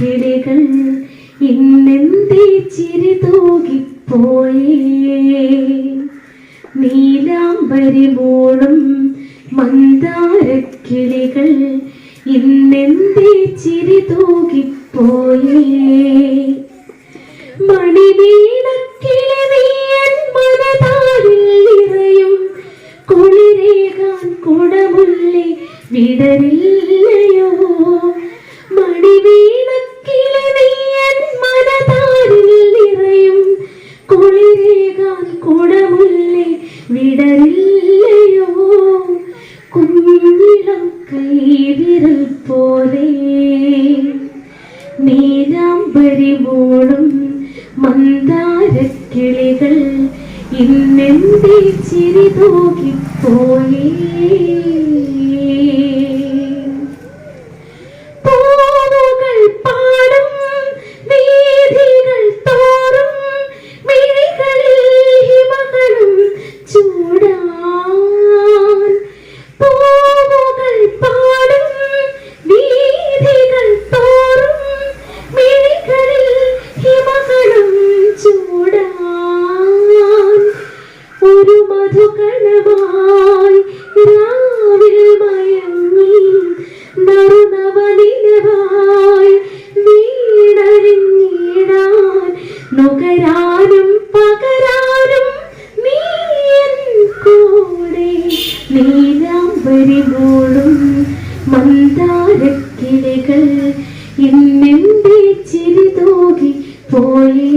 മന്ദാരക്കിളികൾ ഇന്നെന്തേ ചിരി തൂകിപ്പോയേ? നീലാംബരി മൂളും മന്ദാരക്കിളികൾ ഇന്നെന്തേ ചിരി തൂകിപ്പോയേ? വിടരില്ലയോ? മണിവീണക്കിളിനീയൻ മന്ദാരക്കിളികൾ ഇന്നെന്തേ ചിരി തൂകിപ്പോയേ. മന്ദാരക്കിളികൾ ഇന്നെന്റെ ചിരി തൂകി പോയേ.